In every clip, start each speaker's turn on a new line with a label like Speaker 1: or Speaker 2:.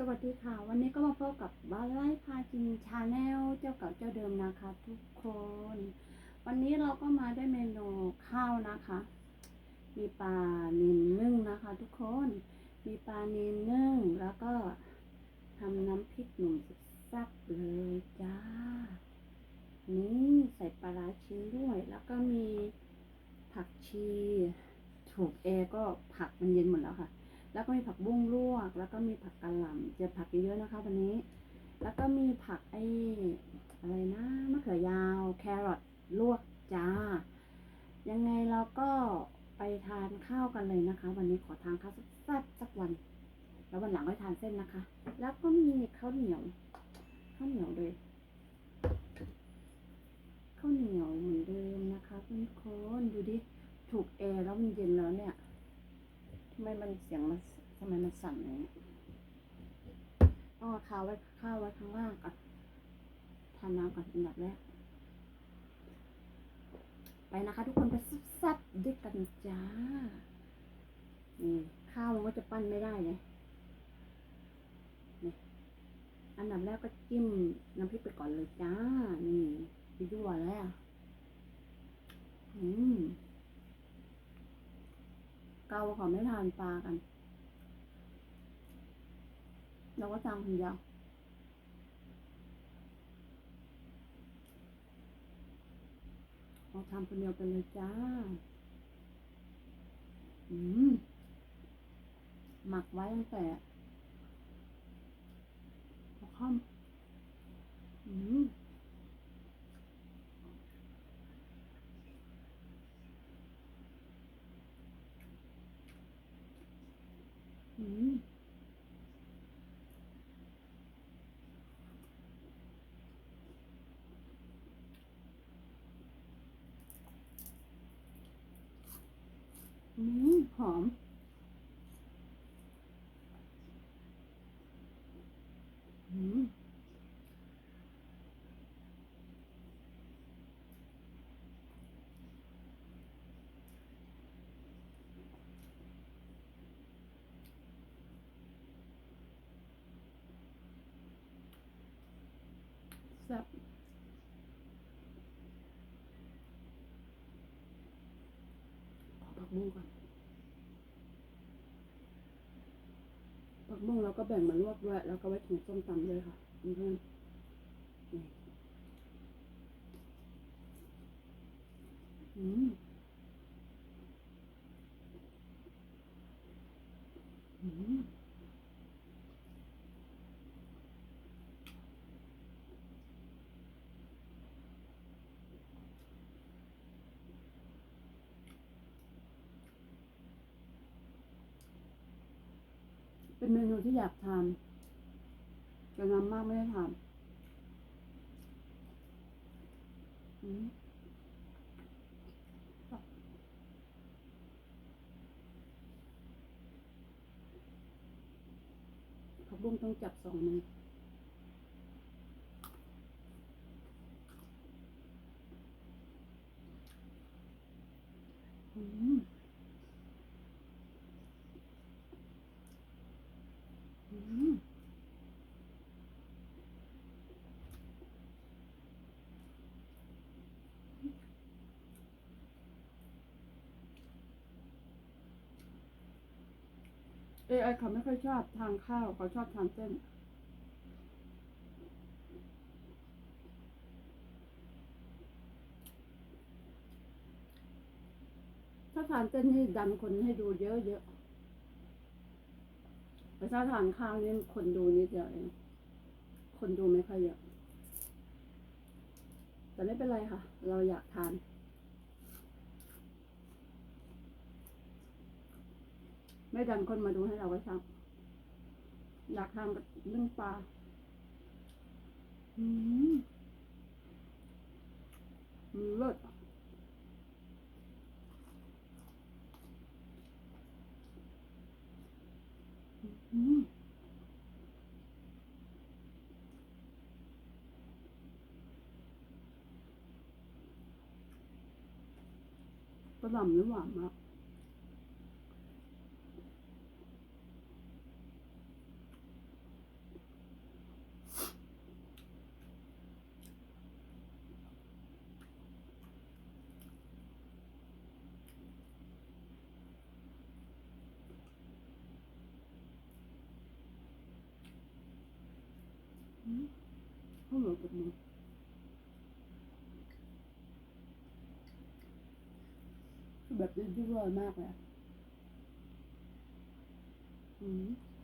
Speaker 1: สวัสดีค่ะ วันนี้ก็มาพบกับบ้านไร่พากินชาแนลเจ้าเก่าเจ้าเดิมนะคะทุกคน วันนี้เราก็มาด้วยเมนูข้าวนะคะ มีปลานิลนึ่งนะคะ ทุกคน มีปลานิลนึ่งแล้วก็ทำน้ำพริกหนุ่มแซ่บเลยจ้า นี่ใส่ปลาร้าชิ้นด้วย แล้วก็มีผักชี ถูกแอร์ก็ผักมันเย็นหมดแล้วค่ะ แล้วก็มีผักบุ้งลวก แล้วก็มีผักกะหล่ำเจอผักเยอะๆนะคะ วันนี้ แล้วก็มีผักไอ้อะไรนะมะเขือยาว แครอทลวกจ้า ยังไงเราก็ไปทานข้าวกันเลยนะคะ วันนี้ขอทานข้าวแซ่บๆสักวัน แล้ววันหลังก็ทานเส้นนะคะ แล้วก็มีข้าวเหนียวข้าวเหนียวเลยข้าวเหนียวเหมือนเดิมนะคะทุกคนดูดิถูกแอร์แล้วมันเย็นแล้วเนี่ย ทำไมมันเสียงมันทำไมมันสั่นอย่างนี้ต้องเอาข้าวไว้ข้าวไว้ข้างล่างก่อนทานน้ำก่อนอันดับแรกไปนะคะ ทุกคนไปซับๆด้วยกันจ้า นี่ ข้าวมันก็จะปั้นไม่ได้เลยนี่อันดับแรกก็จิ้มน้ำพริกไปก่อนเลยจ้า นี่ไปยั่วแล้วอืม เกาเขาไม่ทานปลากัน เราก็ทำคนเดียวเราทำคนเดียวไปเลยจ้า อืม หมักไว้ตั้งแต่หัวค่อืมอืม อืมหอม อืมแซ่บ ขอผักบุ้งก่อนผักบุ้งเราก็แบ่งมาลวกด้วย แล้วก็ไว้ถุงส้มตำด้วยค่ะเพื่อนอืมอืม เป็นเมนูที่อยากทานแต่นานมากไม่ได้ทานอืมผักบุ้งต้องจับสองมืออืม เอไอเขาไม่ค่อยชอบทานข้าวเขาชอบทานเส้นถ้าทานเส้นนี่ดันคนให้ดูเยอะๆแต่ถ้าทานข้าวนี่คนดูนิดเดียวเองคนดูไม่ค่อยเยอะ แต่ไม่เป็นไรค่ะ เราอยากทาน ไม่ดันคนมาดูให้เราก็ช่างอยากทำกับนึ่งปลาอืมเลิศอืมกระหล่ำนี่หวานมาก อืมข้าวเหนียวกับมือคือแบบเดือดร่อยมากเลยอืม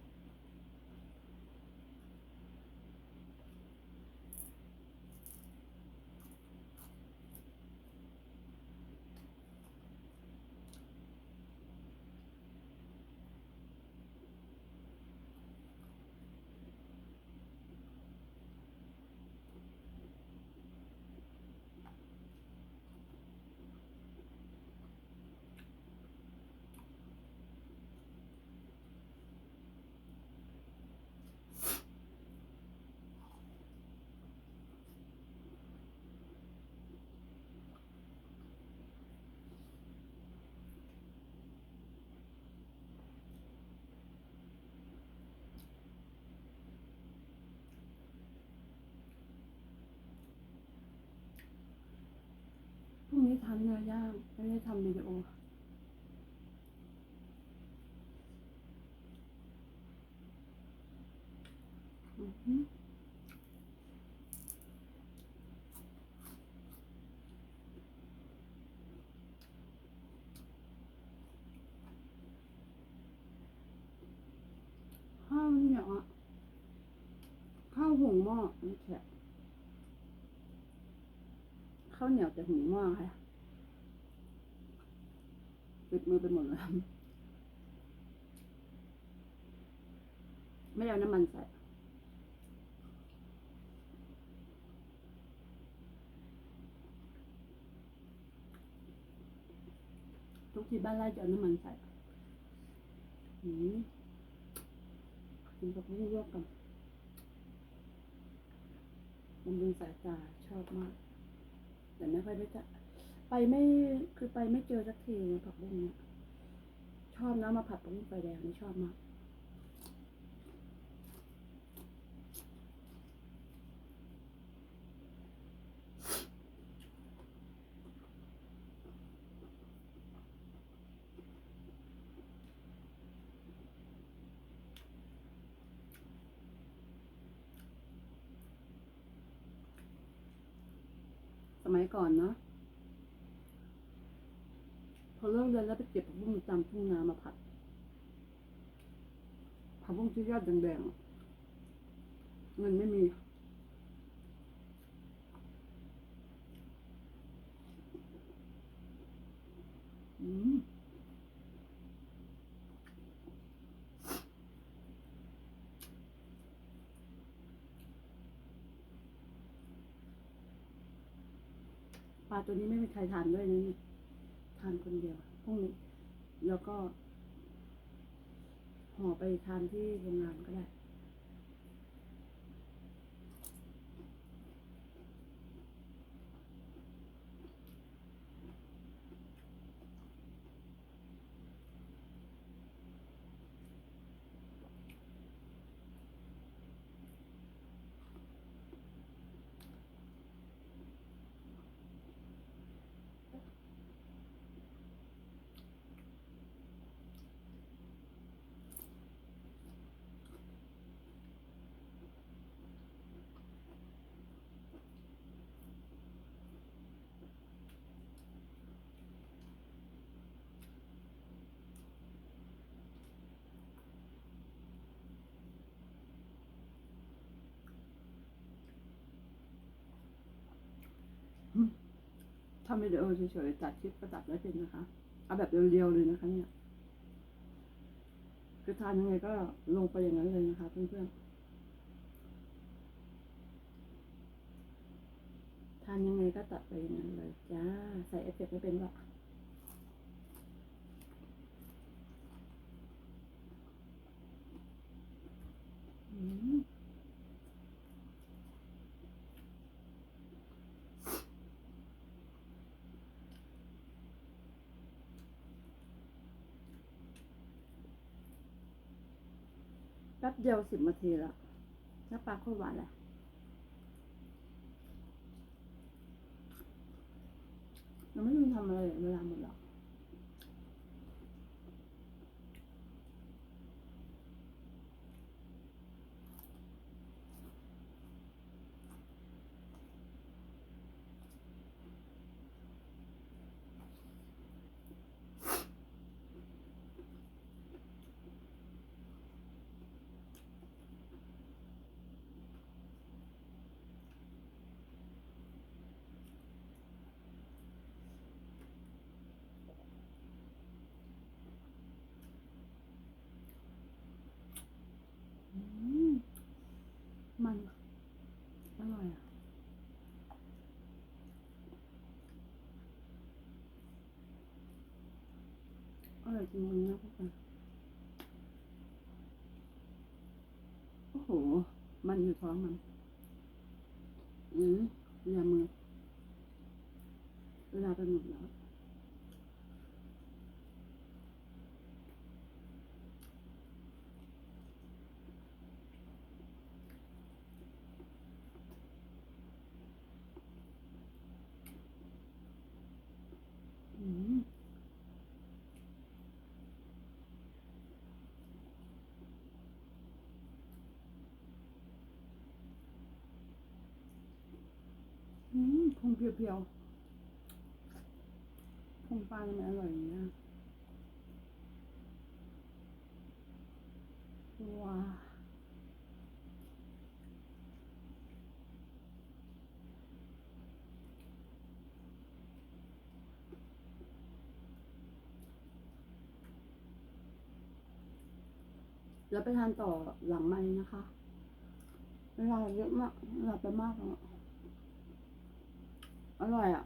Speaker 1: งนี้ทำเนื้อย่างไม่ได้ทำวิดีโออือข้าวเหนียวอะข้าวหุงหม้อไม่แฉะ ข้าวเหนียวแต่หุงหม้อค่ะปิดมือไปหมดเลยไม่ได้เอาน้ำมันใส่ทุกที่บ้านไร่จะเอาน้ำมันใส่อืมกินกับลูกลวกกันบำรุงสายตาชอบมาก แต่ไม่ค่อยได้จะไปไม่คือไปไม่เจอสักทีผักบุ้งเนี่ยชอบนะมาผัดผักบุ้งไฟแดงนี่ชอบมาก มัยก่อนเนาะพอเลิกเรียนแล้วไปเก็บผักบุ้งตามทุ่งนามาผัดผักบุ้งที่ยอดแดงๆเงินไม่มี อืมป ลาตัวนี้ไม่มีใครทานด้วยนะนี่ทานคนเดียวพรุ่งนี้แล้วก็ห่อไปทานที่โรงงานก็ได้ ทำวิดีโอเฉยๆตัดคลิปก็ตัดได้เป็นนะคะ เอาแบบเรียวๆเลยนะคะ เนี่ย คือทานยังไงก็ลงไปอย่างนั้นเลยนะคะเพื่อนๆ ทานยังไงก็ตัดไปอย่างนั้นเลยจ้า ใส่เอฟเฟกต์ไม่เป็นหรอกอืม แป๊บเดียวสิบนาทีแล้วน้ำปลาโคตรหวานเลยเราไม่ต้องทำอะไรเวลาหมดหรอก อะไรจริงมุนนะพวกเราโอ้โห มันอยู่ท้องมัน อืมอย่ามือเวลาไปหมดแล้ว พุงเพียวๆพุงปลาทำไมอร่อยอย่างเงี้ยว้าแล้วไปทานต่อหลังไม้นะคะเวลาเยอะมากเวลาไปมากแล้ว อร่อยอะ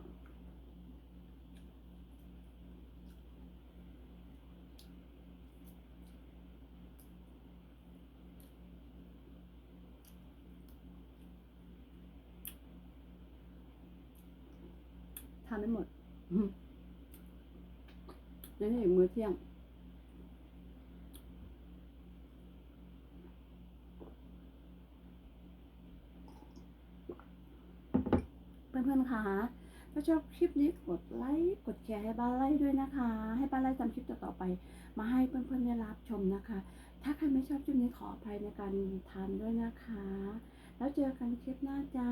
Speaker 1: ทานไม่หมดอืมเดี๋ยวนี้อีกมื้อเที่ยง เพื่อนๆคะถ้าชอบคลิปนี้กดไลค์กดแชร์ให้บ้านไล่ด้วยนะคะ ให้บ้านไล่ทำคลิปต่อๆไป มาให้เพื่อนๆได้รับชมนะคะ ถ้าใครไม่ชอบคลิปนี้ขออภัยในการทานด้วยนะคะ แล้วเจอกันคลิปหน้าจ้า